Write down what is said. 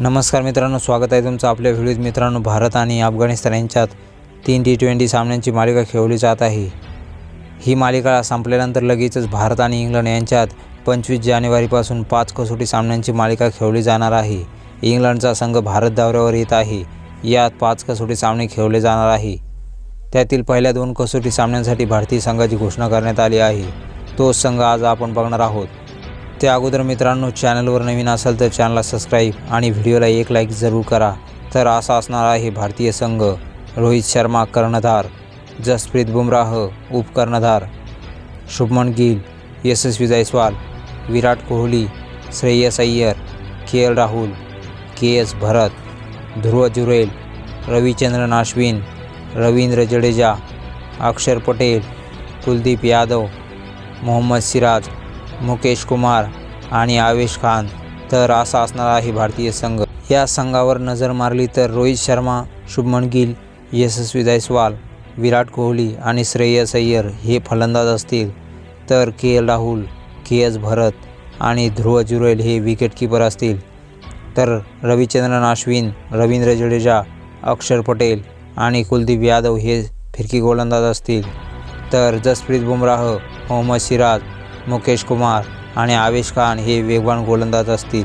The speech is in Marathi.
नमस्कार मित्रांनो स्वागत आहे तुमचं आपल्या व्हिडिओत. मित्रांनो भारत आणि अफगाणिस्तान यांच्यात तीन टी ट्वेंटी सामन्यांची मालिका खेळवली जात आहे. ही मालिका संपल्यानंतर लगेचच भारत आणि इंग्लंड यांच्यात पंचवीस जानेवारीपासून पाच कसोटी सामन्यांची मालिका खेळवली जाणार आहे. इंग्लंडचा संघ भारत दौऱ्यावर येत आहे. यात पाच कसोटी सामने खेळवले जाणार आहे. त्यातील पहिल्या दोन कसोटी सामन्यांसाठी भारतीय संघाची घोषणा करण्यात आली आहे. तोच संघ आज आपण बघणार आहोत. त्या अगोदर मित्रांनो चॅनलवर नवीन असाल तर चॅनलला सबस्क्राईब आणि व्हिडिओला एक लाईक जरूर करा. तर असा असणार आहे भारतीय संघ. रोहित शर्मा कर्णधार जसप्रीत बुमराह उपकर्णधार Shubman Gill Yashasvi Jaiswal Virat Kohli Shreyas Iyer K L Rahul K S Bharat Dhruv Jurel Ravichandran Ashwin Ravindra Jadeja Axar Patel Kuldeep Yadav Mohammed Siraj Mukesh Kumar आणि आवेश खान तर असा असणार आहे भारतीय संघ. या संघावर नजर मारली तर रोहित शर्मा शुभमन गिल यशस्वी जायस्वाल विराट कोहली आणि श्रेयस अय्यर हे फलंदाज असतील. तर K L Rahul K S Bharat आणि ध्रुव जुरेल हे विकेटकीपर असतील. तर रविचंद्रन अश्विन रवींद्र जडेजा अक्षर पटेल आणि कुलदीप यादव हे फिरकी गोलंदाज असतील. तर जसप्रीत बुमराह मोहम्मद सिराज मुकेश कुमार आणि आवेश खान हे वेगवान गोलंदाज असतील.